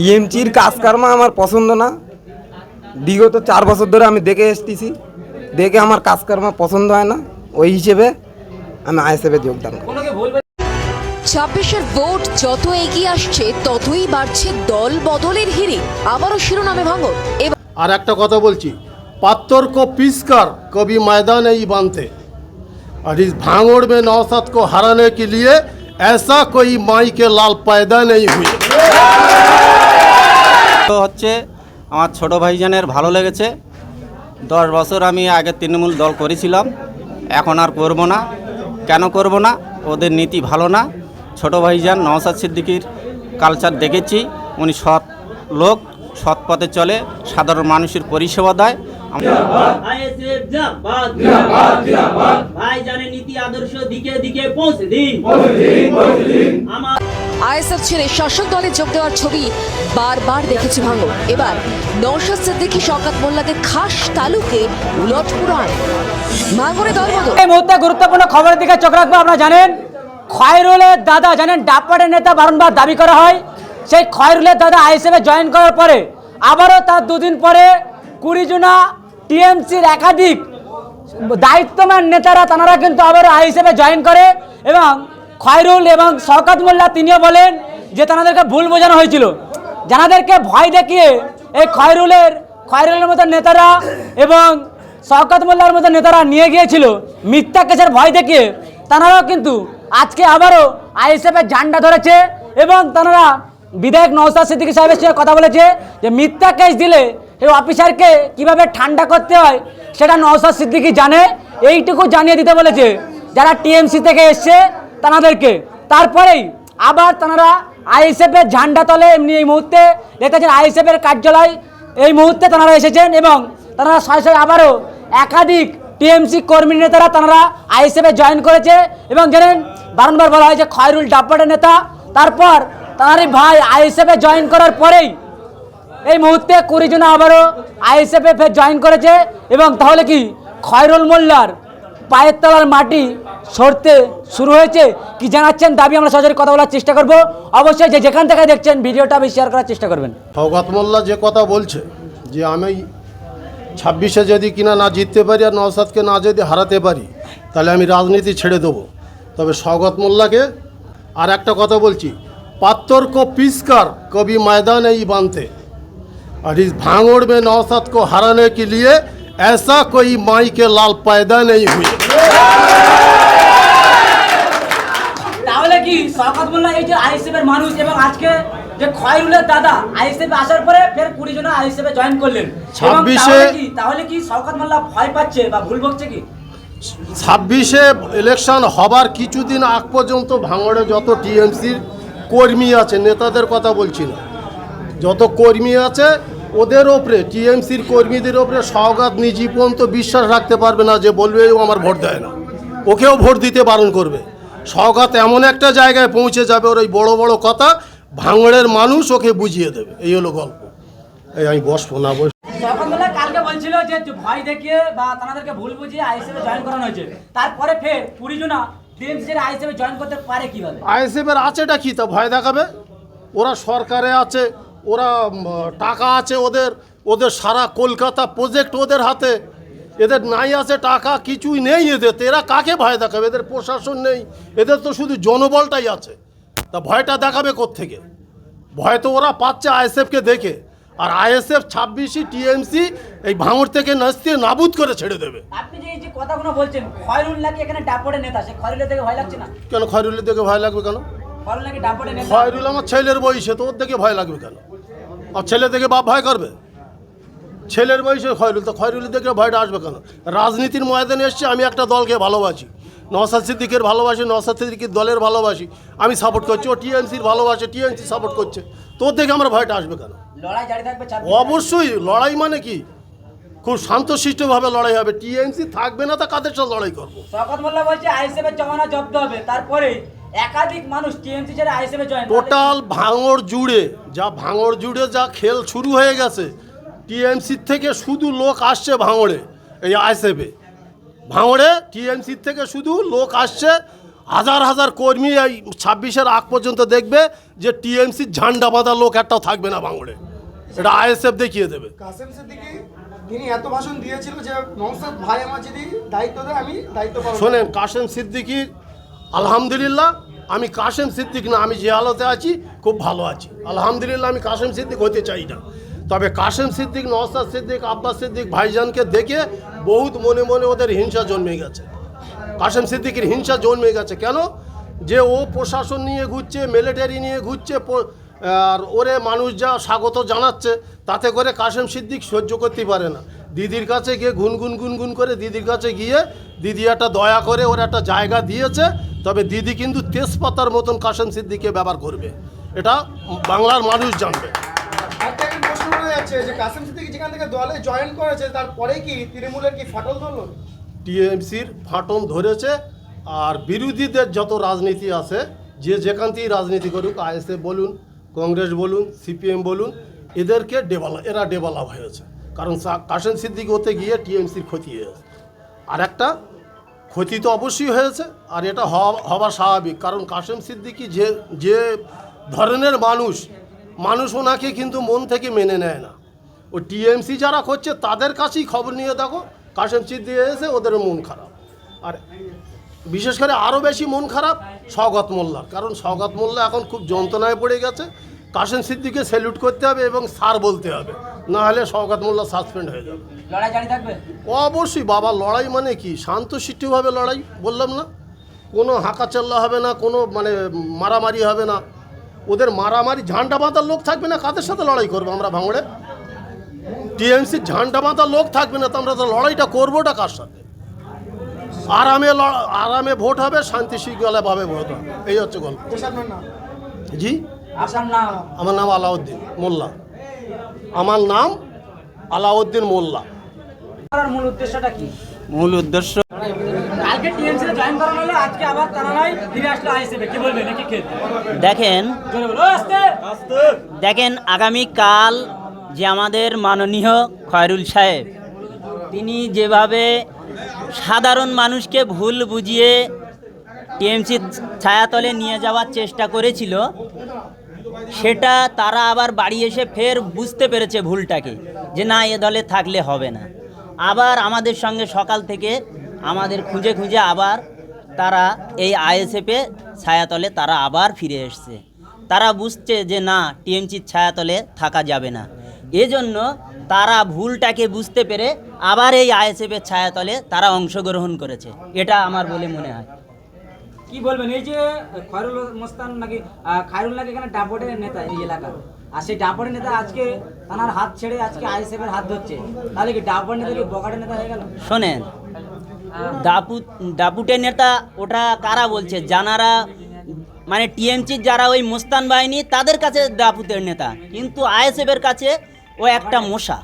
টিএমসির কাজকর্ম আমার পছন্দ না বিগত চার বছর ধরে আমি দেখে এসতেছি দেখে আমার কাজকর্ম পছন্দ হয় না ওই হিসেবে আমি আইএসএফে যোগদান করি ছাব্বিশের ভোট যত এগিয়ে আসছে ততই বাড়ছে দল বদলের হিড়ি আবারও শিরোনামে ভাঙর এবার আর একটা কথা বলছি पत्थर को पीस कर कभी मैदान नहीं बांधते और इस भांगड़ में नौसत को हराने के लिए ऐसा कोई माई के लाल पैदा नहीं हुए তো হচ্ছে আমার ছোট ভাইজানের ভালো লেগেছে। দশ বছর আমি আগে তৃণমূল দল করেছিলাম, এখন আর করব না। কেন করব না? ওদের নীতি ভালো না। ছোট ভাইজান নওসাদ সিদ্দিকির কালচার দেখেছি। উনি সৎ লোক, সৎ পথে চলে, সাধারণ মানুষের পরিষেবা দেয়। দিন। আমার আইএসএফ ছেড়ে শাসক দলে যোগ দেওয়ার ছবি বারবার দেখেছি ভাঙর এবার নৌশাদ সিদ্দিকী, শওকত মোল্লাদের খাস তালুকে উলট পুরাণ। ভাঙরে দল এই মুহূর্তে গুরুত্বপূর্ণ খবরের দিকে চোখ রাখব, আপনারা জানেন, খয়রুলের দাদা, জানেন ডাপাটের নেতা বারংবার দাবি করা হয়। সেই খয়রুলের দাদা আইএসএফে জয়েন করার পরে আবারও তার দুদিন পরে কুড়ি জনা টিএমসির একাধিক দায়িত্বমান নেতারা, তারা কিন্তু আবারও আইএসএফে জয়েন করে এবং খয়রুল এবং শওকত মোল্লা তিনিও বলেন যে তাদেরকে ভুল বোঝানো হয়েছিল। যাদেরকে ভয় দেখিয়ে এই খয়রুলের খয়রুলের মতো নেতারা এবং শওকত মোল্লার মতো নেতারা নিয়ে গিয়েছিল। মিথ্যা কেসের ভয় দেখিয়ে তারাও কিন্তু আজকে আবারও আইএসএফের ঝান্ডা ধরেছে এবং তারা বিধায়ক নওসাদ সিদ্দিকী সাহেবের সঙ্গে কথা বলেছে যে মিথ্যা কেস দিলে এই অফিসারকে কীভাবে ঠান্ডা করতে হয় সেটা নওসাদ সিদ্দিকী জানে। এইটুকু জানিয়ে দিতে বলেছে। যারা টিএমসি থেকে এসছে তাদেরকে তারপরেই আবার তারা আইএসএফের ঝান্ডা তলে এমনি এই মুহূর্তে দেখতেছেন আইএসএফের কার্যালয়। এই মুহূর্তে তারা এসেছেন এবং তারা শয়ে শয়ে আবারও একাধিক টিএমসি কর্মী নেতারা তারা আইএসএফে জয়েন করেছে এবং জানেন, বারংবার বলা হয় যে খয়রুল ডাব্বাটের নেতা। তারপর তাঁরই ভাই আইএসএফে জয়েন করার পরেই এই মুহূর্তে কুড়ি জন আবারও আইএসএফে ফের জয়েন করেছে এবং তাহলে কি খয়রুল মোল্লার পায়ের তলার মাটি সরতে শুরু হয়েছে। কি জানাচ্ছেন? দাবি আমরা সরাসরি কথা বলার চেষ্টা করব। অবশ্যই যে যেখান থেকে দেখছেন, ভিডিওটা আমি শেয়ার করার চেষ্টা করবেন। সৌগত মোল্লা যে কথা বলছে, যে আমি ছাব্বিশে যদি কিনা না জিততে পারি আর নওসাদকে না যদি হারাতে পারি, তাহলে আমি রাজনীতি ছেড়ে দেবো। তবে স্বগত মোল্লাকে আর একটা কথা বলছি, পাত্তর কো পিসকার কবি ময়দানে ই বানতে। আর ইস ভাঙড় মে নওসাদ কো হারানে কে লিয়ে ऐसा कोई माई के लाल पैदा नहीं हुए তাহলে কি শওকত মোল্লা এই যে আইএসএফ এর মানুষ এবং আজকে যে খয়রুলের দাদা আইএসএফ আসার পরে ফের কুড়ি জন আইএসএফ এ জয়েন করলেন এবং 26 তাহলে কি তাহলে কি শওকত মোল্লা ভয় পাচ্ছে বা ভুল বকছে কি ছাব্বিশে ইলেকশন হবার কিছুদিন আগ পর্যন্ত ভাঙড়ে যত টিএমসির কর্মী আছে নেতাদের কথা বলছি না যত কর্মী আছে ওদের ওপরে টিএমসির কর্মীদের ওপরে সওগাত নিজি পর্যন্ত বিশ্বাস রাখতে পারবে না যে বলবে ও আমার ভোট দেয় না। ওকেও ভোট দিতে বারণ করবে। সওগাত এমন একটা জায়গায় পৌঁছে যাবে ওর ওই বড় বড় কথা ভাঙড়ের মানুষ ওকে বুঝিয়ে দেবে। এই হলো গল্প। এই আমি বসবো না বস শওকত মোল্লা কালকে বলছিল যে ভয় দেখিয়ে বা তাদেরকে ভুল বুঝিয়ে আইএসএফ জয়েন করানো হয়েছে। তারপরে ফের কুড়ি জনা টিএমসি আইএসএফ জয়েন করতে পারে কীভাবে? আইএসএফের আছেটা কি তা ভয় দেখাবে? ওরা সরকারে আছে ওরা টাকা আছে ওদের ওদের সারা কলকাতা প্রজেক্ট ওদের হাতে। এদের নাই আছে টাকা কিছুই নেই এদের। তো এরা কাকে ভয় দেখাবে? এদের প্রশাসন নেই। এদের তো শুধু জনবলটাই আছে। তা ভয়টা দেখাবে থেকে ভয় তো ওরা পাচ্ছে আইএসএফকে দেখে। আর আইএসএফ ছাব্বিশই টিএমসি এই ভাঙড় থেকে নাচতে নাবুদ করে ছেড়ে দেবে। আপনি যে এই যে কথাগুলো বলছেন খয়রুল নাকি এখানে ডাপড়ের নেতা সে খয়রুলের থেকে ভয় লাগছে না? কেন খয়রুলের দেখে ভয় লাগবে কেন? খয়রুল নাকি ডাপড়ের নেতা খয়রুল আমার ছেলের বয়সে তো ওর দেখে ভয় লাগবে কেন? আর ছেলে দেখে বাপ ভয় করবে? ছেলের বয়সে খয়রুল তো খয়রুল দেখে ভয়টা আসবে কেন? রাজনীতির ময়দানে এসছে আমি একটা দলকে ভালোবাসি। নওসাদ সিদ্দিকের ভালোবাসি নওসাদ সিদ্দিকের দলের ভালোবাসি। আমি সাপোর্ট করছি ও টিএমসির ভালোবাসে টিএমসি সাপোর্ট করছে। তোর দেখে আমার ভয়টা আসবে কেন? অবশ্যই লড়াই মানে কি? খুব শান্তশিষ্টভাবে লড়াই হবে। টিএমসি থাকবে না তা কাদের সাথে লড়াই করব? শওকত মোল্লা বলছে আইএসএফ জমানা জব্দ হবে তারপরে একাধিক মানুষ টিএমসি ছেড়ে আইএসএফ এ জয়েন টোটাল ভাঙড় জুড়ে যা ভাঙড় জুড়ে যা খেল শুরু হয়ে গেছে টিএমসির থেকে শুধু লোক আসছে ভাঙড়ে এই আইসেফে ভাঙড়ে টিএমসির থেকে শুধু লোক আসছে হাজার হাজার কর্মী এই ছাব্বিশের আগ পর্যন্ত দেখবে যে টিএমসির ঝান্ডা বাঁধা লোক একটাও থাকবে না ভাঙড়ে। এটা আইএসএফ দেখিয়ে দেবে। কাসেম সিদ্দিকি তিনি এত ভাষণ দিয়েছিল যে নৌসাদ ভাই আমার যদি দায়িত্ব দেয় আমি দায়িত্ব শোনেন কাশেম সিদ্দিকির আলহামদুলিল্লাহ, আমি কাশেম সিদ্দিক না, আমি যে হালতে আছি, খুব ভালো আছি। আলহামদুলিল্লাহ, আমি কাশেম সিদ্দিক হতে চাই না। তবে কাশেম সিদ্দিক নওসাদ সিদ্দিক, আব্বাস সিদ্দিক ভাইজানকে দেখে বহুত মনে মনে ওদের হিংসা জন্মে গেছে। কাশেম সিদ্দিকের হিংসা জন্মে গেছে। কেন? যে ও প্রশাসন নিয়ে ঘুরছে মিলিটারি নিয়ে ঘুরছে আর ওরে মানুষ যা স্বাগত জানাচ্ছে, তাতে করে কাশেম সিদ্দিক সহ্য করতে পারে না। দিদির কাছে গিয়ে গুনগুন গুনগুন করে দিদির কাছে গিয়ে দিদি একটা দয়া করে ওর একটা জায়গা দিয়েছে তবে দিদি কিন্তু তেজপাতার মতন কাশেম সিদ্দিককে ব্যবহার করবে। এটা বাংলার মানুষ জানবে। যে কাসেম সিদ্দিকি যেখান থেকে দলে জয়েন করেছে তারপরে কি তৃণমূলের কি ফাটল ধরলো? টিএমসির ফাটন ধরেছে আর বিরোধীদের যত রাজনীতি আছে যে যেখান থেকেই রাজনীতি করুক আইএসএফ বলুন কংগ্রেস বলুন সিপিএম বলুন এদেরকে ডেভেলপ এরা ডেভেলপ হয়েছে। কারণ কাশেম সিদ্দিক হতে গিয়ে টিএমসির ক্ষতি হয়েছে আর একটা, ক্ষতি তো অবশ্যই হয়েছে, আর এটা হওয়া স্বাভাবিক। কারণ কাশেম সিদ্দিকি যে যে ধরনের মানুষ মানুষ ওনাকে কিন্তু মন থেকে মেনে নেয় না। ও টিএমসি যারা করছে, তাদের কাছেই খবর নিয়ে দেখো, কাশেম সিদ্দিক এসে ওদের মন খারাপ। আর বিশেষ করে আরও বেশি মন খারাপ সৌগত মোল্লার। কারণ সৌগত মোল্লা এখন খুব যন্ত্রণায় পড়ে গেছে। কাশেম সিদ্দিকে স্যালুট করতে হবে এবং সার বলতে হবে। না হলে সৌগত মোল্লা সাসপেন্ড হয়ে যাবে। লড়াই জারি থাকবে? অবশ্যই বাবা লড়াই মানে কি? শান্তশিষ্টভাবে লড়াই বললাম না? কোনো হাঁকাচাল্লা হবে না কোনো মানে মারামারি হবে না। ওদের মারামারি ঝান্ডা বাঁধার লোক থাকবে না কাদের সাথে লড়াই করব আমরা ভাঙড়ে? টিএমসির ঝান্ডা বাঁধার লোক থাকবে না তো আমরা তো লড়াইটা করবোটা কার সাথে? আরামে লড়া- আরামে ভোট হবে শান্তি শৃঙ্খলাভাবে ভোট হবে। এই হচ্ছে গল্প। জি? আমার নাম আলাউদ্দিন মোল্লা। আমার নাম আলাউদ্দিন মোল্লা। মূল উদ্দেশ্যটা কি? মূল উদ্দেশ্য কালকে টিএমসি তে জয়েন করানো হলো আজকে আবার তারা নাই ফিরে আসলো আইসিবি কি বলবেন নাকি খেল দেখেন দেখেন আগামীকাল যে আমাদের মাননীয় খয়রুল সাহেব তিনি যেভাবে সাধারণ মানুষকে ভুল বুঝিয়ে টিএমসি ছায়াতলে নিয়ে যাওয়ার চেষ্টা করেছিল সেটা তারা আবার বাড়ি এসে ফের বুঝতে পেরেছে ভুলটাকে, যে না, এ দলে থাকলে হবে না। আবার আমাদের সঙ্গে সকাল থেকে আমাদের খুঁজে খুঁজে আবার তারা এই আইএসএফে ছায়াতলে তারা আবার ফিরে এসছে। তারা বুঝছে যে না, টিএমসির ছায়াতলে থাকা যাবে না। এজন্য তারা ভুলটাকে বুঝতে পেরে আবার এই আইএসএফের ছায়াতলে তারা অংশগ্রহণ করেছে। এটা আমার বলে মনে হয়। কি বলবেন? এই যে, খয়রুল মোস্তান নাকি খায়রুল নাকি এখানে ডাপটের নেতা এই এলাকার। আর সেই ডাপটের নেতা আজকে তার হাত ছেড়ে আজকে আইএসএফ এর হাত ধরছে। তাহলে কি ডাপটের নেতা কি বকাটের নেতা হয়ে গেল? শোনেন দাপু দাপুটের নেতা ওটা কারা বলছে? জানারা মানে টিএমসির যারা ওই মোস্তান বাহিনী, তাদের কাছে দাপুতের নেতা। কিন্তু আইএসএফের কাছে ও একটা মশা।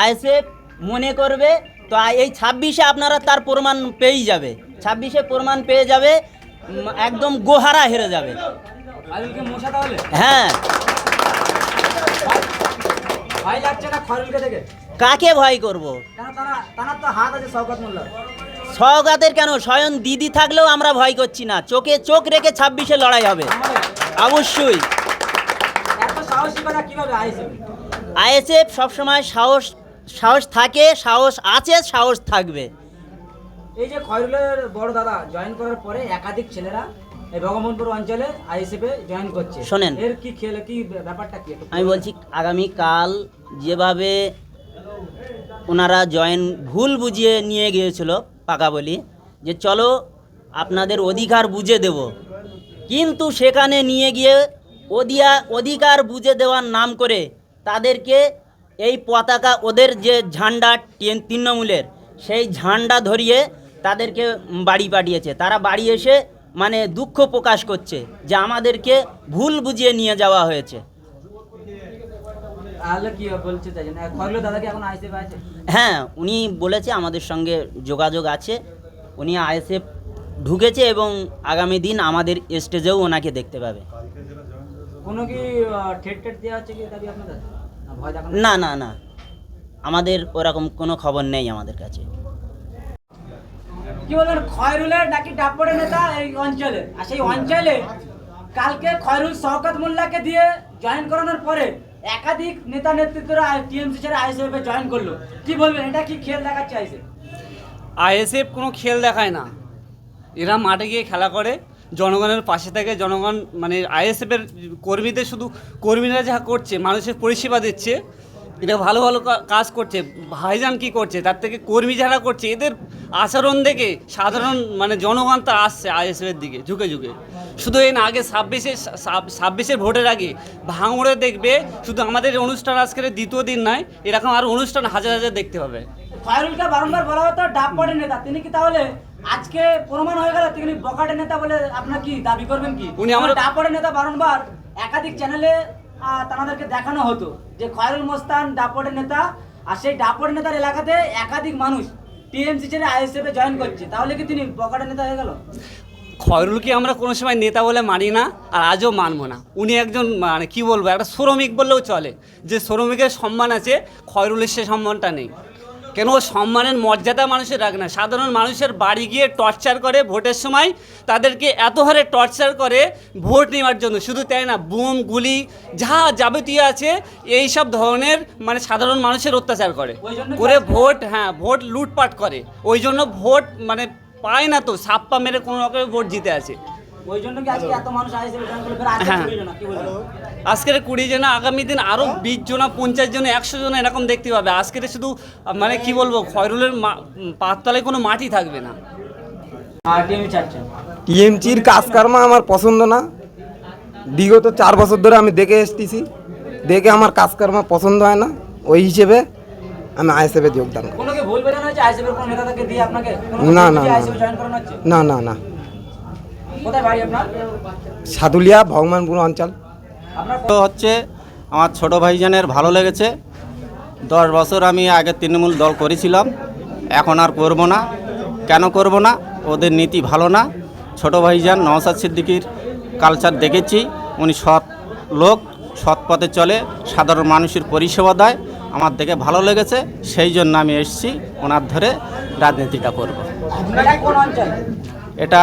আইএসএফ মনে করবে, তো এই ছাব্বিশে আপনারা তার প্রমাণ পেয়েই যাবে। ছাব্বিশে প্রমাণ পেয়ে যাবে একদম গোহারা হেরে যাবে। হ্যাঁ। কাকে ভয় করব। সওগাতের কেন? স্বয়ং দিদি থাকলেও আমরা ভয় করছি না। চোখে চোখ রেখে ছাব্বিশে লড়াই হবে। অবশ্যই। আইএসএফ সবসময় সাহস সাহস থাকে সাহস আছে সাহস থাকবে। এই যে খয়রুলের বড় দাদা জয়েন করার পরে একাধিক ছেলেরা এই ভগবানপুর অঞ্চলে আইএসএফ জয়েন করছে। শোনেন। এর কি খেলে কি ব্যাপারটা কি? আমি বলছি আগামীকাল যেভাবে ওনারা জয়েন ভুল বুঝিয়ে নিয়ে গিয়েছিল পাকা বলি যে চলো আপনাদের অধিকার বুঝে দেব। কিন্তু সেখানে নিয়ে গিয়ে অধিয়া অধিকার বুঝে দেওয়ার নাম করে তাদেরকে এই পতাকা ওদের যে ঝান্ডা তৃণমূলের সেই ঝান্ডা ধরিয়ে তাদেরকে বাড়ি পাঠিয়েছে। তারা বাড়ি এসে মানে দুঃখ প্রকাশ করছে যে আমাদেরকে ভুল বুঝিয়ে নিয়ে যাওয়া হয়েছে। হ্যাঁ উনি বলেছে আমাদের সঙ্গে যোগাযোগ আছে। উনি আইএসএফ ঢুকেছে এবং আগামী দিন আমাদের স্টেজেও ওনাকে দেখতে পাবে। না না না। আমাদের ওরকম কোনো খবর নেই আমাদের কাছে। কি বলবেন খয়রুলের নাকি ডাপ্পড়ের নেতা এই অঞ্চলে আর সেই অঞ্চলে কালকে খয়রুল শওকত মোল্লাকে দিয়ে জয়েন করানোর পরে একাধিক নেতা নেতৃত্বরা টিএমসি ছেড়ে আইএসএফ জয়েন করল। কি বলবেন, এটা কি খেল দেখাচ্ছে আইএসএফ? আইএসএফ কোনো খেল দেখায় না। এরা মাঠে গিয়ে খেলা করে, জনগণের পাশে থেকে জনগণ মানে আইএসএফের কর্মীদের শুধু কর্মীরা যা করছে, মানুষের পরিষেবা দিচ্ছে এটা ভালো ভালো কাজ করছে ভাইজান কি করছে তার থেকে কর্মী যারা করছে এদের আচরণ দেখে সাধারণ মানে জনগণ তা আসছে আইএসএফের দিকে ঝুঁকে ঝুঁকে। শুধু এই না আগে ছাব্বিশে ছাব্বিশের ভোটের আগে ভাঙড়ে দেখবে শুধু আমাদের অনুষ্ঠান আজকের দ্বিতীয় দিন নয় এরকম আর অনুষ্ঠান হাজার হাজার দেখতে পাবে। খয়রুলকে বারংবার বলা হতো ডাপ্পড়ের নেতা। তিনি কি তাহলে আজকে প্রমাণ হয়ে গেল তিনি বকাটের নেতা বলে আপনার কি দাবি করবেন কি? উনি আমার- ডাপ্পড়ের নেতা বারংবার একাধিক চ্যানেলে তাদেরকে দেখানো হতো যে খয়রুল মোস্তান ডাপটের নেতা, আর সেই ডাপট নেতার এলাকাতে একাধিক মানুষ টিএমসি ছেড়ে আইএসএফ জয়েন করছে। তাহলে কি তিনি বকাটের নেতা হয়ে গেল? খয়রুলকে আমরা কোনো সময় নেতা বলে মানি না, আর আজও মানবো না। উনি একজন মানে কি বলব, একটা শ্রমিক বললেও চলে। যে শ্রমিকের সম্মান আছে, খয়রুলের সে সম্মানটা নেই। কেন ও সম্মানের মর্যাদা মানুষের রাখে না? সাধারণ মানুষের বাড়ি গিয়ে টর্চার করে ভোটের সময় তাদেরকে এত হারে টর্চার করে ভোট নেওয়ার জন্য। শুধু তাই না বুম গুলি যা যাবতীয় আছে এই সব ধরনের মানে সাধারণ মানুষের অত্যাচার করে। করে ভোট হ্যাঁ ভোট লুটপাট করে। ওই জন্য ভোট মানে পায় না তো সাপ্পা মেরে কোনো রকমের ভোট জিতে আছে। ওই জন্য কি আজকে এত মানুষ আইএসএফ এ জয়েন করল ফের আজকে হ্যাঁ। আজকের কুড়ি জন আগামী দিন আরও বিশ জন পঞ্চাশ জন একশো জন এরকম দেখতে পাবে। আজকের শুধু মানে কি বলব খয়রুলের মা- পাততলায় কোনো মাটি থাকবে না। আর টিএমসি চাচ্ছেন টিএমচির আমার পছন্দ না। বিগত চার বছর ধরে আমি দেখে এসতেছি দেখে আমার কাজকর্ম পছন্দ হয় না। ওই হিসেবে আমি আইএসএফে যোগদান করি। না, না, না, না না না। কোথায় বাড়ি আপনার? সাদুলিয়া ভগবানপুর অঞ্চল। তো হচ্ছে আমার ছোট ভাইজানের ভালো লেগেছে। দশ বছর আমি আগে তৃণমূল দল করেছিলাম। এখন আর করব না। কেন করব না? ওদের নীতি ভালো না। ছোট ভাইজান নওসাদ সিদ্দিকির কালচার দেখেছি। উনি সৎ লোক সৎ পথে চলে সাধারণ মানুষের পরিষেবা দেয়। আমার দেখে ভালো লেগেছে। সেই জন্য আমি এসেছি। ওনার ধরে রাজনীতিটা করব। এটা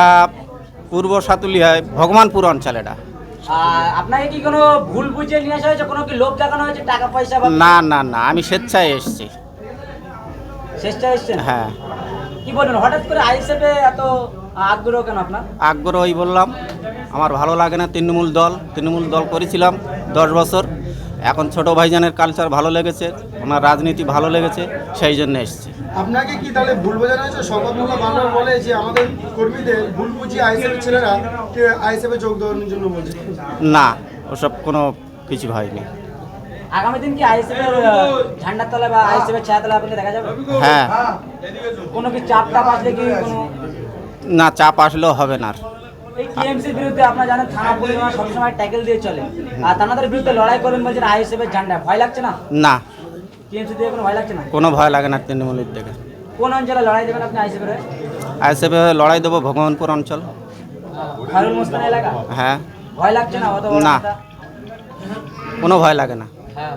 পূর্ব সাতুলিয়ায় ভগবানপুর অঞ্চল এটা। আপনাকে কি কোনো ভুল বুঝিয়ে নিয়ে আসা হয়েছে? কোনো কি লোভ দেখানো হয়েছে? টাকা পয়সা না না না আমি স্বেচ্ছায় এসেছি। এসছেন? হ্যাঁ। কি বলবেন হঠাৎ করে আইএসএফ এত আগ্রহ কেন আপনার? আগ্রহই বললাম আমার ভালো লাগে না তৃণমূল দল। তৃণমূল দল করেছিলাম দশ বছর। এখন ছোট ভাইজানের কালচার ভালো লেগেছে ওনার রাজনীতি ভালো লেগেছে সেই জন্য এসেছি। আপনাকে কি তাহলে ভুল বোঝানো হয়েছে? মোল্লা বারবার বলে যে আমাদের কর্মীদের ভুল বুঝিয়ে আইএসএফ ছেলেরা আইএসএফ যোগ দেওয়ার জন্য বলছে? না ওসব কোনো কিছু হয়নি। আগামী দিন কি আইএসএফ এর আহ, ঝান্ডার তলায় বা আইএসএফ এর ছায়া তলায় আপনাকে দেখা যাবে? হ্যাঁ। কোনো কি চাপ টাপ আসলে কি কোনো না চাপ আসলেও হবে না আর। এই টিএমসির বিরুদ্ধে আপনারা জানেন থানা পুলিশ সবসময় ট্যাকেল দিয়ে চলে। আর তাদের বিরুদ্ধে লড়াই করবেন বলছেন আইএসএফ এর ঝান্ডা। ভয় লাগছে না? না। টিএমসি দিয়ে কোনো ভয় লাগছে না? কোনো ভয় লাগে না তৃণমূলের দিকে কোন অঞ্চলে লড়াই দেবেন আপনি আইএসএফ এর? আইসেফে লড়াই দেবো ভগবানপুর অঞ্চল। খায়রুল মোস্তান এলাকা? হ্যাঁ। ভয় লাগছে না অত না। কোনো ভয় লাগে না। হ্যাঁ।